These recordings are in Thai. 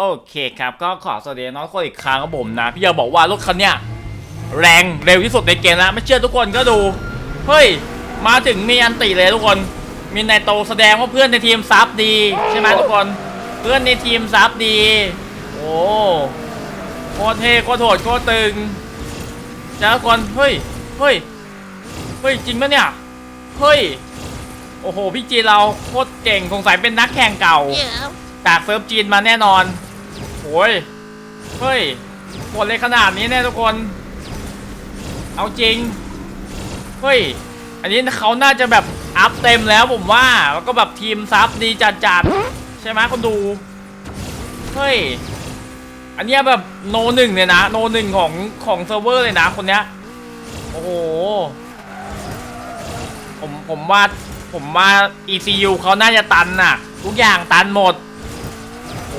โอเคครับ ก็ขอสวัสดีน้องคนอีกครั้งครับผมนะ พี่อยากบอกว่ารถคันเนี้ยแรงเร็วที่สุดในเกมแล้ว ไม่เชื่อทุกคนก็ดู เฮ้ย มาถึงมีอันติเลยทุกคน มีนายโตแสดงว่าเพื่อนในทีมซับดี ใช่ไหมทุกคน เพื่อนในทีมซับดี โอ้โคตรเท่โคตรโหดโคตรตึงจ้าทุกคนเฮ้ยเฮ้ยเฮ้ยจริงปะเนี่ยเฮ้ยโอ้โหพี่จีนเราโคตรเก่งสงสัยเป็นนักแข่งเก่าจากเซิร์ฟจีนมาแน่นอน โอ้ยเฮ้ยปวดเลยขนาดนี้แน่ทุกคน เอาจริง เฮ้ย อันนี้เขาน่าจะแบบอัพเต็มแล้วผมว่า แล้วก็แบบทีมซับดีจัดๆใช่ไหมคนดู เฮ้ย อันนี้แบบโนหนึ่งเลยนะ โนหนึ่งของของเซิร์ฟเวอร์เลยนะคนเนี้ย โอ้โห ผมผมว่าผมว่า ECU เขาน่าจะตันน่ะ ทุกอย่างตันหมด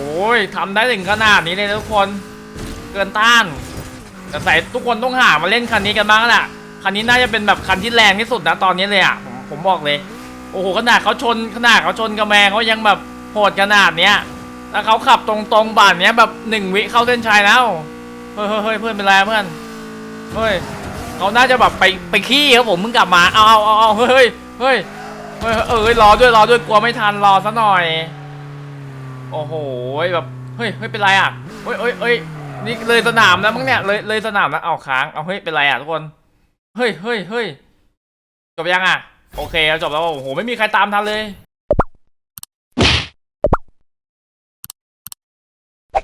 อ้ยทำได้ถึงขนาดนี้เลยทุกคน เกินต้าน แต่ใส่ทุกคนต้องหามาเล่นคันนี้กันบ้างแหละคันนี้น่าจะเป็นแบบคันที่แรงที่สุดนะตอนนี้เลยอะผมผมบอกเลย โอ้โหขนาดเขาชนขนาดเขาชนกระแมงเขายังแบบโหดขนาดเนี้ยแล้วเขาขับตรงๆบ่านเนี้ยแบบหนึ่งวิเข้าเส้นชัยแล้วเฮ้ยเฮ้ยเฮ้ยเพื่อนเป็นไรเพื่อนเฮ้ยเขาน่าจะแบบไปไปขี้ครับผมมึงกลับมาเอาเอาเอาเฮ้ยเฮ้ยเฮ้ยเฮ้ยเอ้ยรอด้วยรอด้วยกลัวไม่ทันรอซะหน่อย โอ้โหแบบเฮ้ยเฮ้ยเป็นไรอะเฮ้ยเฮ้ยเฮ้ยนี่เลยสนามแล้วมั้งเนี่ยเลยเลยสนามแล้วเอาค้างเอาเฮ้ยเป็นไรอะทุกคนเฮ้ยเฮ้ยเฮ้ยจบยังอะโอเคจบแล้วโอ้โหไม่มีใครตามทันเลย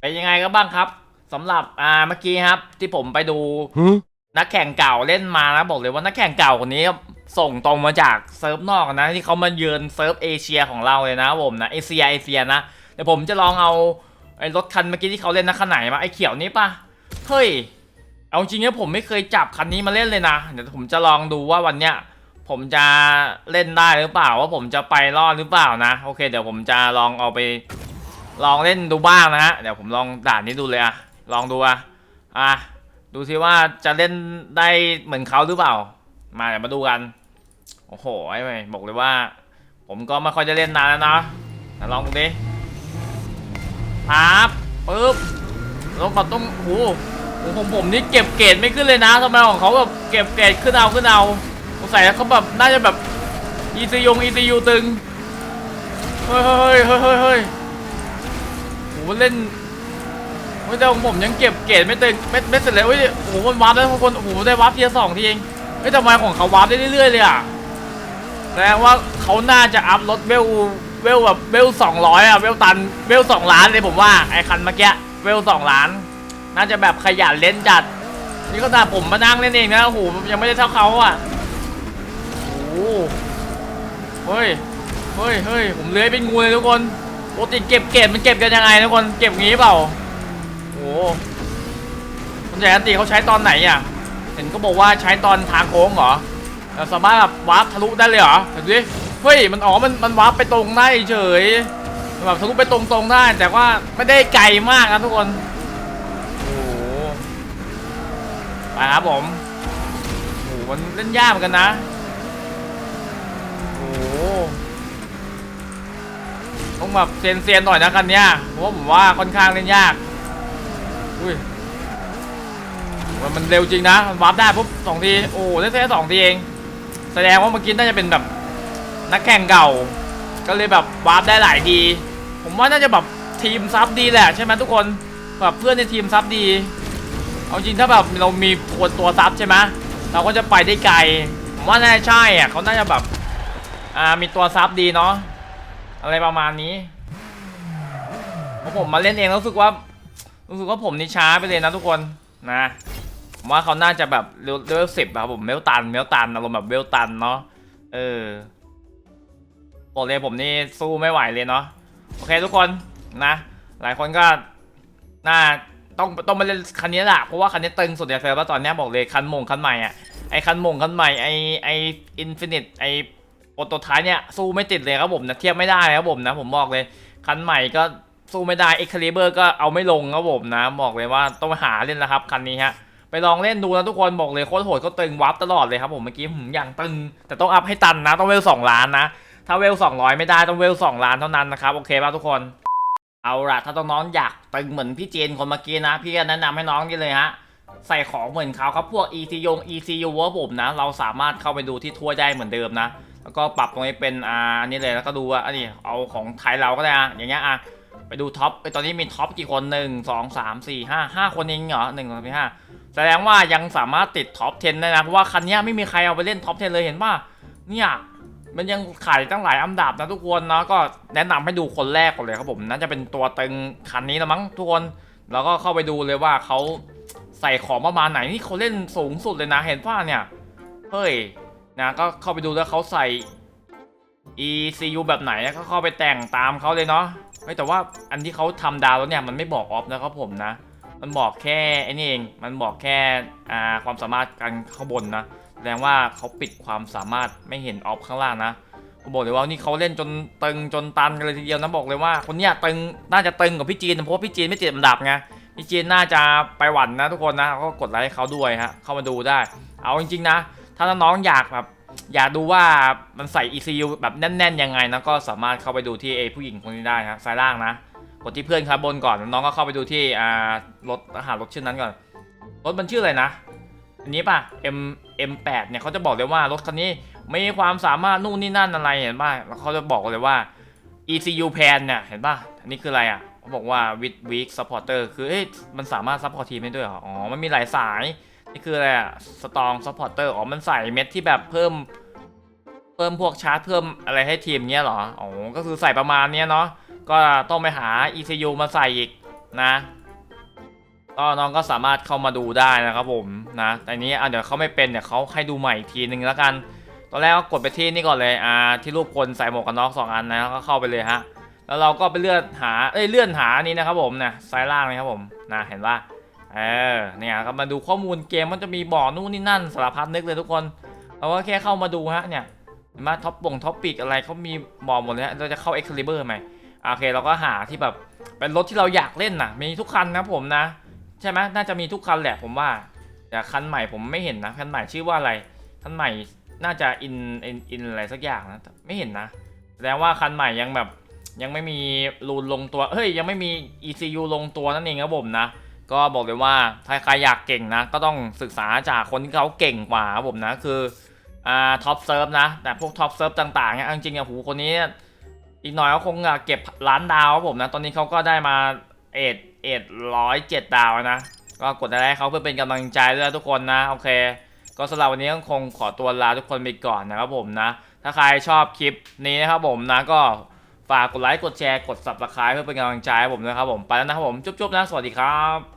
เป็นยังไงกันบ้างครับสำหรับอ่าเมื่อกี้ครับ ที่ผมไปดูนักแข่งเก่าเล่นมานะบอกเลยว่านักแข่งเก่าคนนี้ส่งตรงมาจากเซิร์ฟนอกนะที่เขามาเยือนเซิร์ฟเอเชียของเราเลยนะผมนะเอเชียเอเชียนะ เดี๋ยวผมจะลองเอาไอ้รถคันเมื่อกี้ที่เขาเล่นนะคันไหนมาไอ้เขียวนี้ปะเฮ้ยเอาจริงๆนะผมไม่เคยจับคันนี้มาเล่นเลยนะเดี๋ยวผมจะลองดูว่าวันเนี้ยผมจะเล่นได้หรือเปล่าว่าผมจะไปรอดหรือเปล่านะโอเค เดี๋ยวผมจะลองเอาไป ลองเล่นดูบ้างนะฮะเดี๋ยวผมลองด่านนี้ดูเลยอะลองดูอะอะดูซิว่าจะเล่นได้เหมือนเขาหรือเปล่า มาเดี๋ยวมาดูกันโอ้โหไอ้เว้ยบอกเลยว่า ผมก็ไม่ค่อยจะเล่นนานแล้วนะลองดูดิ ครับปึ๊บแล้วก็ต้องโอ้โหของผมนี่เก็บเกรดไม่ขึ้นเลยนะทำไมของเขาแบบเก็บเกรดขึ้นเอาขึ้นเอาสงสัยเขาแบบน่าจะแบบ ECU ง ECU ตึงเฮ้ยเฮ้ยเฮ้ยเฮ้ยเฮ้ยโอ้โหเล่นเฮ้ยแต่ของผมยังเก็บเกรดไม่ตึงไม่ไม่เสร็จเลยเฮ้ยโอ้โหมันวาร์ปได้ทุกคนโอ้โหได้วาร์ปเทียสองทีเองเฮ้ยทำไมของเขาวาร์ปได้เรื่อยๆเลยอะแสดงว่าเขาน่าจะอัพรถเวล เวลแบบเวลสองร้อยอะเวลตันเวลสองล้านเลยผมว่าไอ้คันเมื่อกี้เวลสองล้าน น่าจะแบบขยันเล่นจัด นี่ก็ตาผมมานั่งเล่นเองนะโอ้โหยังไม่ได้เท่าเขาอะโอ้เฮ้ยเฮ้ยเฮ้ยผมเลื้อยเป็นงูเลยทุกคนปกติเก็บเกรดมันเก็บกันยังไงทุกคนเก็บงี้เปล่าโอ้โหคุณแจกันตีเขาใช้ตอนไหนอะเห็นก็บอกว่าใช้ตอนทางโค้งเหรอสามารถแบบวาร์ปทะลุได้เลยเหรอเห็นดิ เฮ้ยมันอ๋อมันมันวาร์ปไปตรงได้เฉยแบบทะลุไปตรงๆได้แต่ว่าไม่ได้ไกลมากนะทุกคนโอ้โหไปครับผมโอ้โหมันเล่นยากเหมือนกันนะโอ้โหต้องแบบเซียนๆหน่อยนะคันเนี้ยเพราะผมว่าค่อนข้างเล่นยากอุ้ยมันมันเร็วจริงนะมันวาร์ปได้ปุ๊บสองทีโอ้ได้แค่สองทีเอง แสดงว่าเมื่อกี้น่าจะเป็นแบบ นักแข่งเก่า ก็เลยแบบวาร์ปได้หลายที ผมว่าน่าจะแบบทีมซับดีแหละใช่ไหมทุกคนแบบเพื่อนในทีมซับดี เอาจริงถ้าแบบเรามีตัวตัวซับใช่ไหมเราก็จะไปได้ไกล ผมว่าน่าจะใช่อะเขาน่าจะแบบอ่ามีตัวซับดีเนาะอะไรประมาณนี้พราะผมมาเล่นเองรู้สึกว่ารู้สึกว่าผมนี่ช้าไปเลยนะทุกคนนะผมว่าเขาน่าจะแบบเลเวลสิบครับผมเมลตันเมลตันอารมณ์แบบเวลตันเนาะเออ บอกเลยผมนี่สู้ไม่ไหวเลยเนาะโอเคทุกคนนะ หลายคนก็น่าต้องต้องมาเล่นคันนี้แหละเพราะว่าคันนี้ตึงสุดในเซิร์ฟแล้วตอนนี้บอกเลยคันมงคันใหม่อะไอคันมงคันใหม่ไอไออินฟินิตไอโปรโตไทป์เนี่ยสู้ไม่ติดเลยครับผมนะเทียบไม่ได้ครับผมนะผมบอกเลยคันใหม่ก็สู้ไม่ได้เอ็กคาลิเบอร์ก็เอาไม่ลงครับผมนะ บอกเลยว่าต้องไปหาเล่นแล้วครับคันนี้ฮะไปลองเล่นดูนะทุกคนบอกเลยโคตรโหดเขาตึงวับตลอดเลยครับผมเมื่อกี้ผมอย่างตึงแต่ต้องอัพให้ตันนะต้องเวลสองล้านนะ ถ้าเวล 200 ไม่ได้ต้องเวล 2 ล้านเท่านั้นนะครับ โอเคป่ะทุกคน เอาล่ะ ถ้าน้องๆองอยากตึงเหมือนพี่เจนคนเมื่อกี้นะ พี่ก็แนะนำให้น้องนี่เลยฮะ ใส่ของเหมือนเขาครับพวก ECU ECU ว่าผมนะ เราสามารถเข้าไปดูที่ทั่วได้เหมือนเดิมนะ แล้วก็ปรับตรงนี้เป็นอ่าอันนี้เลยแล้วก็ดูว่าอันนี้เอาของไทยเราก็ได้อะอย่างเงี้ยอะไปดูท็อปไปตอนนี้มีท็อปกี่คนหนึ่งสองสามสี่ห้าห้าคนเองเหรอหนึ่งสองสามสี่ห้าแสดงว่ายังสามารถติดท็อป 10 ได้นะ เพราะว่าคันนี้ไม่มีใครเอาไปเล่นท็อป 10 เลยเห็นป่ะเนี่ย มันยังขายตั้งหลายอันดับนะทุกคนนะก็แนะนำให้ดูคนแรกก่อนเลยครับผมน่าจะเป็นตัวตึงคันนี้ละมั้งทุกคนแล้วก็เข้าไปดูเลยว่าเขาใส่ของประมาณไหนนี่เขาเล่นสูงสุดเลยนะเห็นป่ะเนี่ยเฮ้ยนะก็เข้าไปดูแล้วเขาใส่ ECU แบบไหนก็เข้าไปแต่งตามเขาเลยเนาะเฮ้ยแต่ว่าอันที่เขาทำดาวแล้วเนี่ยมันไม่บอกออฟนะครับผมนะ มันบอกแค่ไอ้นี่เองมันบอกแค่อ่าความสามารถการข้างบนนะ แสดงว่าเขาปิดความสามารถไม่เห็นออฟข้างล่างนะผมบอกเลยว่านี่เขาเล่นจนตึงจนตันกันเลยทีเดียวนะบอกเลยว่า คนเนี้ยตึงน่าจะตึงกว่าพี่จีนเพราะพี่จีนไม่ติดอันดับไงพี่จีนน่าจะไปหวันนะทุกคนนะก็กดไลค์ให้เขาด้วยฮะเข้ามาดูได้ เอาจริงๆนะ ถ้าน้องๆอยากแบบอยากดูว่ามันใส่ ECU แบบแน่นๆยังไงนะก็สามารถเข้าไปดูที่ไอ้ผู้หญิงคนนี้ได้ครับซ้ายล่างนะกดที่เพื่อนครับบนก่อนน้องก็เข้าไปดูที่อ่ารถหารถชื่อนั้นก่อนรถมันชื่ออะไรนะ อันนี้ป่ะ M M8 เนี่ยเขาจะบอกเลยว่ารถคันนี้มีความสามารถนู่นนี่นั่นอะไรเห็นป่ะแล้วเขาจะบอกเลยว่า ECU pan เนี่ยเห็นป่ะอันนี้คืออะไรอะเขาบอกว่า with weak supporter คือเอ๊ะมันสามารถ support ทีมได้ด้วยเหรออ๋อมันมีหลายสายนี่คืออะไรอะ strong supporter อ๋อมันใส่เม็ดที่แบบเพิ่ม เพิ่มพวกชาร์จเพิ่มอะไรให้ทีมเนี้ยเหรออ๋อก็คือใส่ประมาณเนี้ยเนาะก็ต้องไปหา ECU มาใส่อีกนะ ก็น้องก็สามารถเข้ามาดูได้นะครับผมนะแต่นี้อะเดี๋ยวเขาไม่เป็นเดี๋ยวเขาให้ดูใหม่อีกทีนึงแล้วกัน ตอนแรกก็กดไปที่นี่ก่อนเลยอ่าที่รูปคนใส่หมวกกันน็อกสองอันนะแล้วก็เข้าไปเลยฮะแล้วเราก็ไปเลื่อนหาเอ้ยเลื่อนหาอันนี้นะครับผมนะซ้ายล่างนะครับผมนะเห็นป่ะเออเนี่ยก็มาดูข้อมูลเกมมันจะมีบ่อนู่นนี่นั่นสารพัดนึกเลยทุกคนเราก็แค่เข้ามาดูฮะเนี่ยเห็นไหมท็อปบ่งท็อปปิกอะไรเขามีบอกหมดเลยฮะเราจะเข้า Excalibur ไหมโอเคเราก็หาที่แบบเป็นรถที่เราอยากเล่นนะมีทุกคันนะผมนะ ใช่ไหมน่าจะมีทุกคันแหละผมว่า แต่คันใหม่ผมไม่เห็นนะ คันใหม่ชื่อว่าอะไร คันใหม่น่าจะอินอินอินอะไรสักอย่างนะไม่เห็นนะแสดงว่าคันใหม่ยังแบบยังไม่มีรูนลงตัว เฮ้ย ยังไม่มี ECU ลงตัวนั่นเองครับผมนะ ก็บอกเลยว่าถ้าใครอยากเก่งนะ ก็ต้องศึกษาจากคนที่เขาเก่งกว่าผมนะ คืออ่าท็อปเซิร์ฟนะ แต่พวกท็อปเซิร์ฟต่างๆเนี่ยจริงๆอะหูคนนี้ อีกหน่อยก็คงอะเก็บล้านดาวครับผมนะ ตอนนี้เขาก็ได้มาเอ็ด เอ็ดร้อยเจ็ดดาวนะ ก็กดได้ให้เขาเพื่อเป็นกำลังใจด้วยทุกคนนะ โอเค ก็สำหรับวันนี้ก็คงขอตัวลาทุกคนไปก่อนนะครับผมนะ ถ้าใครชอบคลิปนี้นะครับผมนะก็ฝากกดไลค์ กดแชร์ กด subscribe เพื่อเป็นกำลังใจให้ผมนะครับผม ไปแล้วนะครับผม จุ๊บๆนะ สวัสดีครับ